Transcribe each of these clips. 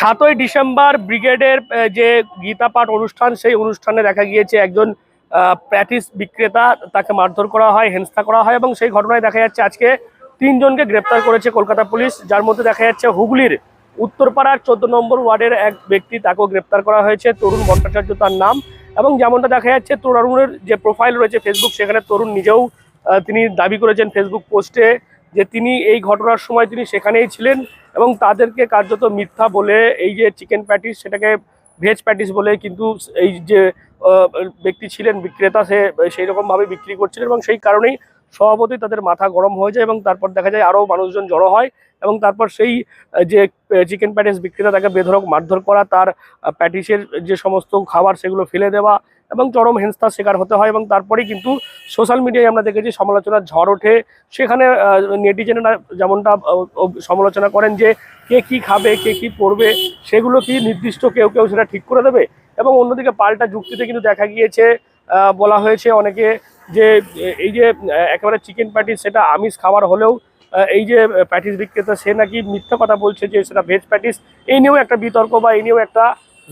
সাতই ডিসেম্বর ব্রিগেডের যে গীতা পাঠ অনুষ্ঠান, সেই অনুষ্ঠানে দেখা গিয়েছে একজন প্যাটিস বিক্রেতা, তাকে মারধর করা হয়, হেনস্থা করা হয় এবং সেই ঘটনায় দেখা যাচ্ছে আজকে তিনজনকে গ্রেপ্তার করেছে কলকাতা পুলিশ। যার মধ্যে দেখা যাচ্ছে হুগলির উত্তরপাড়ার চোদ্দ নম্বর ওয়ার্ডের এক ব্যক্তি, তাকেও গ্রেপ্তার করা হয়েছে। তরুণ ভট্টাচার্য তার নাম এবং যেমনটা দেখা যাচ্ছে, তরুণের যে প্রোফাইল রয়েছে ফেসবুক সেখানে তরুণ নিজেও তিনি দাবি করেছেন ফেসবুক পোস্টে যে তিনি এই ঘটনার সময় তিনি সেখানেই ছিলেন এবং তাদেরকে কার্যত মিথ্যা বলে এই যে চিকেন প্যাটিস সেটাকে ভেজ প্যাটিস বলে কিন্তু এই যে ব্যক্তি ছিলেন, বিক্রেতা সে সেই রকমভাবে বিক্রি করছিলেন এবং সেই কারণেই স্বভাবতই তাদের মাথা গরম হয়ে যায় এবং তারপর দেখা যায় আরও মানুষজন জড়ো হয় এবং তারপর সেই যে চিকেন প্যাটিস বিক্রেতা তাকে বেধরক মারধর করা, তার প্যাটিসের যে সমস্ত খাবার সেগুলো ফেলে দেওয়া চরম হেনস্থার শিকার হতে হয় এবং তারপরেই কিন্তু সোশ্যাল মিডিয়ায় আমরা দেখেছি সমালোচনার ঝড় ওঠে। সেখানে নেটিজেনরা যেমনটা সমালোচনা করেন যে কে কি খাবে, কে কি পড়বে সেগুলো কি নির্দিষ্ট কেউ কেউ সেটা ঠিক করে দেবে? এবং অন্যদিকে পাল্টা যুক্তিতে কিন্তু দেখা গিয়েছে বলা হয়েছে অনেকে যে এই যে একেবারে চিকেন প্যাটিস সেটা আমিষ খাবার হলেও এই যে প্যাটিস বিক্রেতা, সে নাকি মিথ্যা কথা বলছে যে সেটা ভেজ প্যাটিস এই নিয়েও একটা বিতর্ক বা এই নিয়েও একটা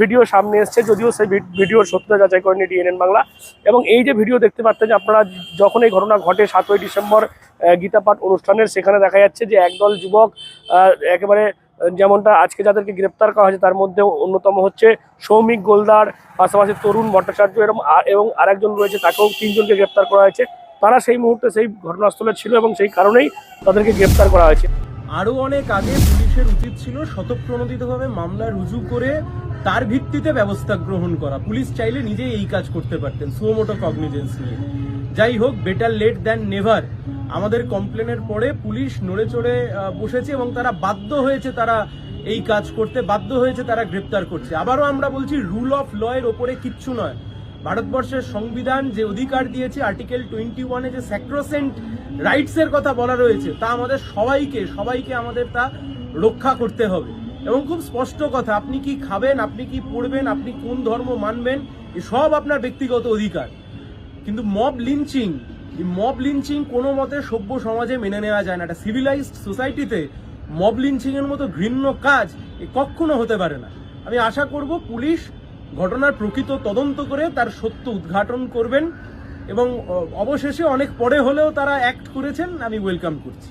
ভিডিও সামনে এসছে, যদিও সেই ভিডিওর সত্যতা যাচাই করেনি ডিএনএন বাংলা। এবং এই যে ভিডিও দেখতে পাচ্ছেন যে আপনারা যখন এই ঘটনা ঘটে সাতই ডিসেম্বর গীতাপাঠ অনুষ্ঠানের, সেখানে দেখা যাচ্ছে যে একদল যুবক একেবারে যেমনটা আজকে যাদেরকে গ্রেপ্তার করা হয়েছে, তার মধ্যে অন্যতম হচ্ছে সৌমিক গোলদার, পাশাপাশি তরুণ ভট্টাচার্য এরকম এবং আরেকজন রয়েছে, তাকেও তিনজনকে গ্রেপ্তার করা হয়েছে। তারা সেই মুহূর্তে সেই ঘটনাস্থলে ছিল এবং সেই কারণেই তাদেরকে গ্রেপ্তার করা হয়েছে। আরও অনেক আগে পুলিশের উচিত ছিল স্বতঃপ্রণোদিতভাবে মামলা রুজু করে তার ভিত্তিতে ব্যবস্থা গ্রহণ করা। পুলিশ চাইলে নিজেই এই কাজ করতে পারতেন সুমোটো কগনিজেন্স নিয়ে। যাই হোক বেটার লেট দ্যান নেভার আমাদের কমপ্লেনের পরে পুলিশ নড়ে চড়ে বসেছে এবং তারা বাধ্য হয়েছে তারা এই কাজ করতে, বাধ্য হয়েছে তারা গ্রেপ্তার করছে আবারও আমরা বলছি রুল অফ ল এর ওপরে কিচ্ছু নয়। ভারতবর্ষের সংবিধান যে অধিকার দিয়েছে আর্টিকেল টোয়েন্টি ওয়ানে যে স্যাক্রোসেন্ট রাইটস এর কথা বলা রয়েছে, তা আমাদের সবাইকে সবাইকে আমাদের তা রক্ষা করতে হবে। এবং খুব স্পষ্ট কথা, আপনি কি খাবেন, আপনি কি পড়বেন, আপনি কোন ধর্ম মানবেন সব আপনার ব্যক্তিগত অধিকার। কিন্তু মব লিঞ্চিং মব লিঞ্চিং কোনো মতে সভ্য সমাজে মেনে নেওয়া যায় না। একটা সিভিলাইজড সোসাইটিতে মব লিঞ্চিং এর মতো ঘৃণ্য কাজ এ কখনো হতে পারে না। আমি আশা করব পুলিশ ঘটনার প্রকৃত তদন্ত করে তার সত্য উদ্ঘাটন করবেন এবং অবশেষে অনেক পরে হলেও তারা অ্যাক্ট করেছেন, আমি ওয়েলকাম করছি।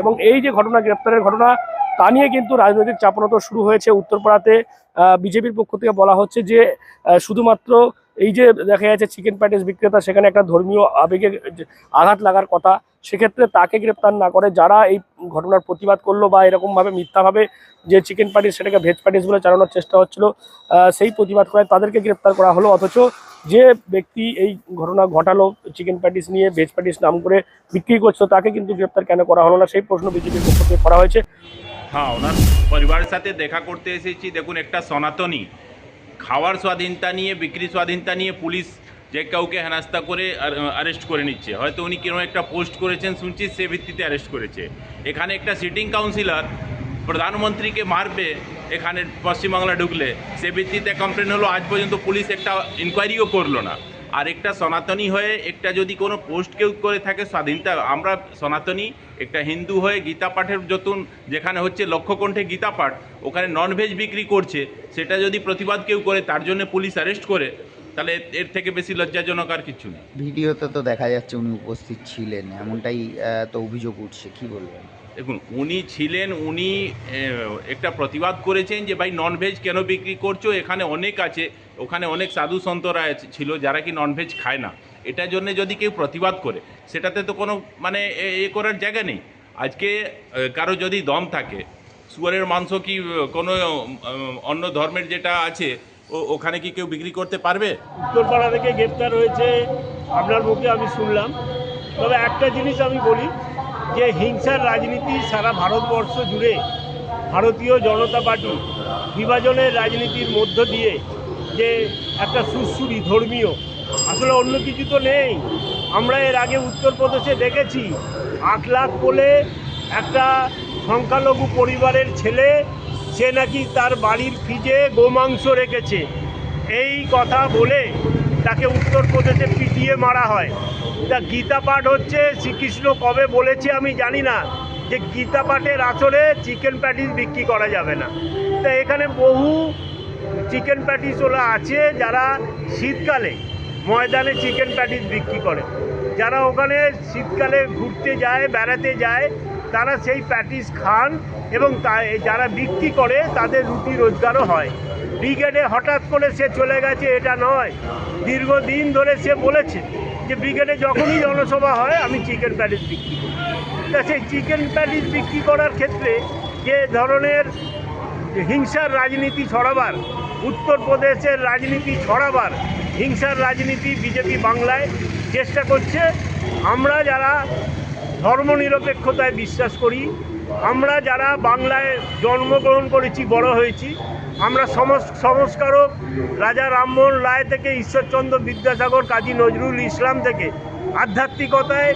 এবং এই যে ঘটনা, গ্রেপ্তারের ঘটনা, তা নিয়ে কিন্তু রাজনৈতিক চাপনত শুরু হয়েছে উত্তরপাড়াতে। বিজেপির পক্ষ থেকে বলা হচ্ছে যে শুধুমাত্র এই যে দেখা যাচ্ছে চিকেন প্যাটিস বিক্রেতা, সেখানে একটা ধর্মীয় আবেগে আঘাত লাগার কথা, সেক্ষেত্রে তাকে গ্রেপ্তার না করে যারা এই ঘটনার প্রতিবাদ করল বা এরকমভাবে মিথ্যাভাবে যে চিকেন প্যাটিস, সেটাকে ভেজ প্যাটিস বলে চালানোর চেষ্টা হচ্ছিল সেই প্রতিবাদ করে তাদেরকে গ্রেপ্তার করা হলো। অথচ যে ব্যক্তি এই ঘটনা ঘটালো চিকেন প্যাটিস নিয়ে ভেজ প্যাটিস নাম করে বিক্রি করছ, তাকে কিন্তু গ্রেপ্তার কেন করা হলো না? সেই প্রশ্ন বিজেপির পক্ষ থেকে করা হয়েছে। হ্যাঁ ওনার পরিবারের সাথে দেখা করতে এসেছি। দেখুন, একটা সনাতনী খাওয়ার স্বাধীনতা নিয়ে, বিক্রি স্বাধীনতা নিয়ে পুলিশ যে কাউকে হেনাস্তা করে অ্যারেস্ট করে নিচ্ছে। হয়তো উনি কেন একটা পোস্ট করেছেন শুনছি, সে ভিত্তিতে অ্যারেস্ট করেছে। এখানে একটা সিটিং কাউন্সিলর প্রধানমন্ত্রীকে মারবে এখানে পশ্চিমবাংলা ঢুকলে। সে ভিত্তিতে কমপ্লেন হলো, আজ পর্যন্ত পুলিশ একটা ইনকোয়ারিও করল না। আর একটা সনাতনী হয়ে একটা যদি কোনো পোস্ট কেউ করে থাকে স্বাধীনতা, আমরা সনাতনী, একটা হিন্দু হয়ে গীতা পাঠের যতন, যেখানে হচ্ছে লক্ষ্যকণ্ঠে গীতা পাঠ, ওখানে ননভেজ বিক্রি করছে, সেটা যদি প্রতিবাদ কেউ করে, তার জন্য পুলিশ অ্যারেস্ট করে। তাহলে এর থেকে বেশি লজ্জাজনক আর কিছু নেই। ভিডিওতে তো দেখা যাচ্ছে উনি উপস্থিত ছিলেন এমনটাই তো অভিযোগ উঠছে কি বলবেন? দেখুন উনি ছিলেন উনি একটা প্রতিবাদ করেছেন যে ভাই ননভেজ কেন বিক্রি করছ? এখানে অনেক আছে ওখানে অনেক সাধু সন্তরা আছে- ছিল যারা কি ননভেজ খায় না। এটার জন্য যদি কেউ প্রতিবাদ করে সেটাতে তো কোনো মানে এ- করার জায়গা নেই। আজকে কারও যদি দম থাকে শুয়ারের মাংস কি কোনো অন্য ধর্মের যেটা আছে ওখানে কি কেউ বিক্রি করতে পারবে? উত্তরপাড়া থেকে গ্রেপ্তার হয়েছে, আপনার মুখে আমি শুনলাম। তবে একটা জিনিস আমি বলি, যে হিংসার রাজনীতি সারা ভারতবর্ষ জুড়ে ভারতীয় জনতা পার্টি বিভাজনের রাজনীতির মধ্য দিয়ে যে একটা সুশ্রুরি ধর্মীয়, আসলে অন্য কিছু তো নেই। আমরা এর আগে উত্তরপ্রদেশে দেখেছি আট লাখ বলে একটা সংখ্যালঘু পরিবারের ছেলে সে নাকি তার বাড়ির ফ্রিজে গোমাংস রেখেছে। এই কথা বলে তাকে উত্তরপ্রদেশে পিটিয়ে মারা হয়। তা গীতা পাঠ হচ্ছে, শ্রীকৃষ্ণ কবে বলেছে আমি জানি না। যে গীতা পাঠের আচরে চিকেন প্যাটিস বিক্রি করা যাবে না। তা এখানে বহু চিকেন প্যাটিস ওলা আছে যারা শীতকালে ময়দানে চিকেন প্যাটিস বিক্রি করে। যারা ওখানে শীতকালে ঘুরতে যায়, বেড়াতে যায়, তারা সেই প্যাটিস খান। এবং তা- যারা বিক্রি করে, তাদের রুটি রোজগারও হয়। ব্রিগেডে হঠাৎ করে সে চলে গেছে, এটা নয়। দীর্ঘদিন ধরে সে বলেছে যে, ব্রিগেডে যখনই জনসভা হয়, আমি চিকেন প্যাটিস বিক্রি করি। তা সেই চিকেন প্যাটিস বিক্রি করার ক্ষেত্রে যে ধরনের হিংসার রাজনীতি ছড়াবার, উত্তরপ্রদেশের রাজনীতি ছড়াবার, হিংসার রাজনীতি বিজেপি বাংলায় চেষ্টা করছে, আমরা যারা ধর্মনিরপেক্ষতায় বিশ্বাস করি আমরা যারা বাংলায় জন্মগ্রহণ করেছি, বড় হয়েছি, আমরা সংস্কারক রাজা রামমোহন রায় থেকে, ঈশ্বরচন্দ্র বিদ্যাসাগর, কাজী নজরুল ইসলাম থেকে, আধ্যাত্মিকতায়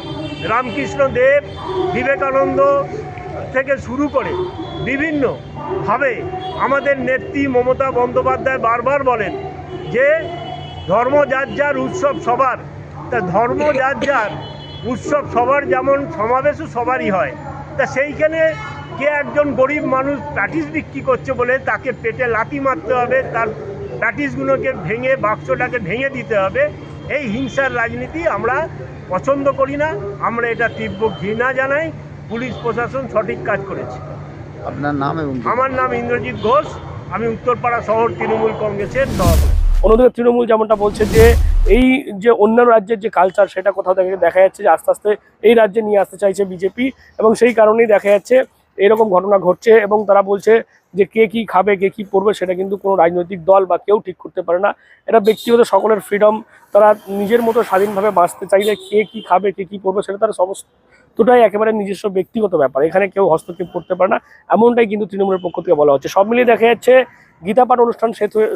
রামকৃষ্ণ দেব, বিবেকানন্দ থেকে শুরু করে বিভিন্নভাবে আমাদের নেত্রী মমতা বন্দ্যোপাধ্যায় বারবার বলেন যে, ধর্ম যার যার উৎসব সবার। তা ধর্ম যার যার উৎসব সবার যেমন সমাবেশও সবারই হয়। তা সেইখানে কে একজন গরিব মানুষ প্যাটিস বিক্রি করছে বলে তাকে পেটে লাথি মারতে হবে তার প্যাটিসগুলোকে ভেঙে বাক্সটাকে ভেঙে দিতে হবে। এই হিংসার রাজনীতি আমরা পছন্দ করি না আমরা এটা তীব্র ঘৃণা জানাই পুলিশ প্রশাসন সঠিক কাজ করেছে। আপনার নাম এবং আমার নাম ইন্দ্রজিৎ ঘোষ আমি উত্তরপাড়া শহর তৃণমূল কংগ্রেসের সভাপতি। অন্যদিকে তৃণমূল যেমনটা বলছে যে এই যে অন্যান্য রাজ্যের যে কালচার সেটা কোথাও থেকে দেখা যাচ্ছে যে আস্তে আস্তে এই রাজ্যে নিয়ে আসতে চাইছে বিজেপি এবং সেই কারণেই দেখা যাচ্ছে এরকম ঘটনা ঘটছে এবং তারা বলছে যে কে কি খাবে, কে কি পড়বে সেটা কিন্তু কোনো রাজনৈতিক দল বা কেউ ঠিক করতে পারে না। এটা ব্যক্তিগত সকলের ফ্রিডম তারা নিজের মতো স্বাধীনভাবে বাঁচতে চাইলে কে কি খাবে, কে কি পড়বে সেটা তার সমস্তটাই একেবারে নিজস্ব ব্যক্তিগত ব্যাপার। এখানে কেউ হস্তক্ষেপ করতে পারে না। এমনটাই কিন্তু তৃণমূলের পক্ষ থেকে বলা হচ্ছে। সব মিলিয়ে দেখা যাচ্ছে গীতা পাঠ অনুষ্ঠান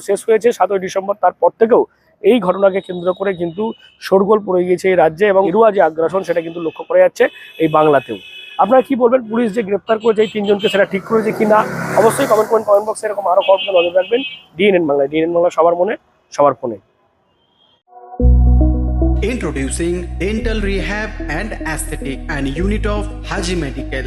শেষ হয়েছে সাতই ডিসেম্বর। তারপর থেকেও এই ঘটনাকে কেন্দ্র করে কিন্তু শোরগোল পড়ে গিয়েছে এই রাজ্যে এবং এরুয়া যে আগ্রাসন সেটা কিন্তু লক্ষ্য করা যাচ্ছে এই বাংলাতেও। আপনারা কি বলবেন? পুলিশ যে গ্রেপ্তার করেছে এই তিনজনকে সেটা ঠিক করেছে কি না অবশ্যই কমেন্ট করেন কমেন্ট বক্সে এরকম আরও খবর নজর রাখবেন। ডিএনএন বাংলায়। ডিএনএন বাংলা সবার মনে, সবার ফোনে। Introducing Dental Rehab and Aesthetic and Unit of Haji Medical.